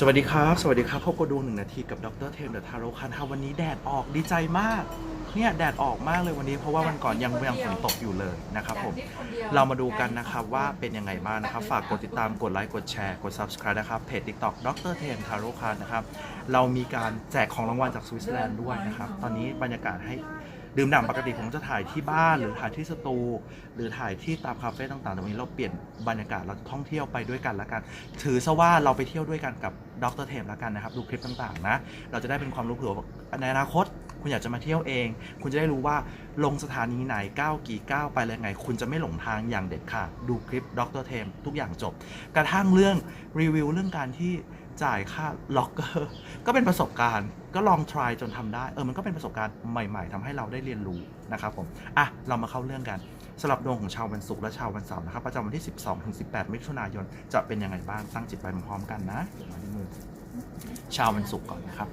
สวัสดีครับ สวัสดีครับพบกับดวงหนึ่งนาทีกับดรเทมเดอะทาโร่คันค่ะวันนี้แดดออกดีใจมาก เนี่ยแดดออกมากเลยวันนี้เพราะว่าวันก่อนยังยังฝนตกอยู่เลยนะครับผม เรามาดูกันนะครับว่าเป็นยังไงบ้างนะครับ ฝากกดติดตามกดไลค์กดแชร์กด subscribe นะครับเพจ TikTok ดรเทมทาโร่คันนะครับ เรามีการแจกของรางวัลจากสวิตเซอร์แลนด์ด้วยนะครับ ตอนนี้บรรยากาศให้ ดื่มด่ำปกติผมจะถ่ายที่บ้านหรือถ่ายที่สตู หรือถ่ายที่ตามคาเฟ่ต่างๆแต่วันนี้เราเปลี่ยนบรรยากาศเราจะท่องเที่ยวไปด้วยกันแล้วกัน ถือซะว่าเราไปเที่ยวด้วยกันกับดรเทมแล้วกันนะครับ ดูคลิปต่างๆนะเราจะได้เป็นความรู้เผื่อในอนาคต คุณอยากจะมาเที่ยวเอง คุณจะได้รู้ว่าลงสถานีไหนก้าวกี่ก้าวไปเลยไง คุณจะไม่หลงทางอย่างเด็ดขาดดูคลิปดรเทมทุกอย่างจบ กระทั่งเรื่องรีวิวเรื่องการที่ จ่ายค่าล็อกเกอร์ก็เป็นประสบการณ์ก็ลอง try จนทำได้ เออ มันก็เป็นประสบการณ์ใหม่ ๆทำให้เราได้เรียนรู้นะครับผม อะ เรามาเข้าเรื่องกันสำหรับดวงของชาววันศุกร์และชาววันเสาร์นะครับ ประจำวันที่ 12ถึง18 มิถุนายน จะเป็นยังไงบ้างตั้งจิตไปพร้อมๆกันนะเดี๋ยวมาที่มือชาววันศุกร์ก่อนนะครับ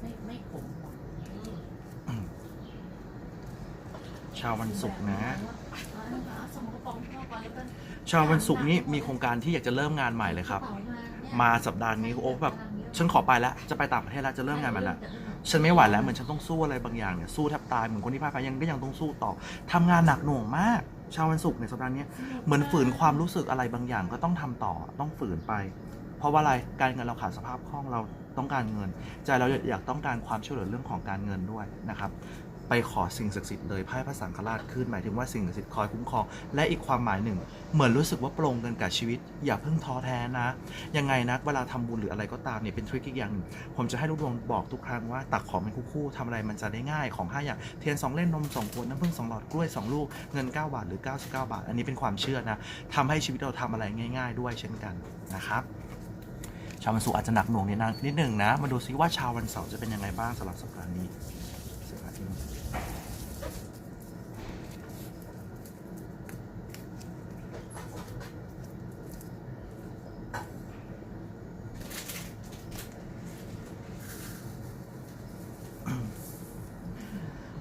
ไม่ไม่ขมหรอก ชาววันศุกร์นะ ชาววันศุกร์นี้มีโครงการที่อยากจะเริ่มงานใหม่เลยครับ มาสัปดาห์นี้โอ้แบบฉันขอไปแล้วจะไปต่างประเทศแล้วจะเริ่มงานม่แล้วฉันไม่ไหวแล้วเหมือนฉันต้องสู้อะไรบางอย่างเนี่ยสู้แทบตายเหมือนคนที่พ่ายแพ้ยังก็ยังต้องสู้ต่อทำงานหนักหน่วงมาก ชาววันศุกร์ในสัปดาห์นี้เหมือนฝืนความรู้สึกอะไรบางอย่างก็ต้องทำต่อต้องฝืนไป เพราะว่าอะไรการเงินเราขาดสภาพคล่องเราต้องการเงิน ใจเราอยากต้องการความช่วยเหลือเรื่องของการเงินด้วยนะครับ ไปขอสิ่งศักดิ์สิทธิ์เลยไพ่พระสังฆราชขึ้นหมายถึงว่าสิ่งศักดิ์สิทธิ์คอยคุ้มครอง และอีกความหมายหนึ่ง เหมือนรู้สึกว่าปรงกันกับชีวิต อย่าเพิ่งท้อแท้นะ ยังไงนะเวลาทำบุญหรืออะไรก็ตามเนี่ยเป็นทริคอีกอย่างหนึ่งผมจะให้ลูกดวงบอกทุกครั้งว่าตักของเป็นคู่ๆทำอะไรมันจะได้ง่ายของห้าอย่างเทียนสองเล่มนมสองขวดน้ำผึ้งสองหลอดกล้วยสองลูกเงิน 9 บาทหรือ 99 บาท อันนี้เป็นความเชื่อนะทำให้ชีวิตเราทำอะไรง่าย ๆ ด้วยเช่นกันนะครับชาววันศุกร์อาจจะหนักหน่วงนิดนึงนะ มาดูซิว่าชาววันเสาร์จะเป็นยังไงบ้างสำหรับสัปดาห์นี้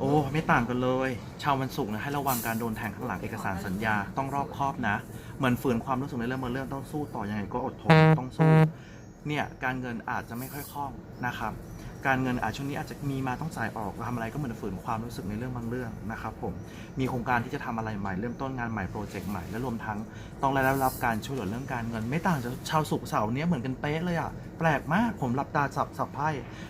โอ้ ไม่ต่างกันเลย ชาววันศุกร์นะให้ระวังการโดนแทงข้างหลังเอกสารสัญญาต้องรอบคอบนะ เหมือนฝืนความรู้สึกในเรื่องบางเรื่องต้องสู้ต่อยังไงก็อดทนต้องสู้ เนี่ยการเงินอาจจะไม่ค่อยคล่องนะครับ การเงินอาจช่วงนี้อาจจะมีมาต้องจ่ายออกทำอะไรก็เหมือนฝืนความรู้สึกในเรื่องบางเรื่องนะครับผมมีโครงการที่จะทำอะไรใหม่เริ่มต้นงานใหม่โปรเจกต์ใหม่และรวมทั้งต้องได้รับการช่วยเหลือเรื่องการเงิน ไม่ต่างจากชาวสุขเสาร์เนี้ยเหมือนกันเป๊ะเลยอะแปลกมากผมรับตาสับสับไพ่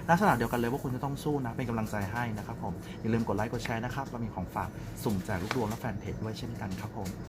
ลักษณะเดียวกันเลยว่าคุณจะต้องสู้นะเป็นกำลังใจให้นะครับผมอย่าลืมกดไลค์กดแชร์นะครับเรามีของฝากสุ่มแจกลูกดวงและแฟนเพจด้วยเช่นกันครับผม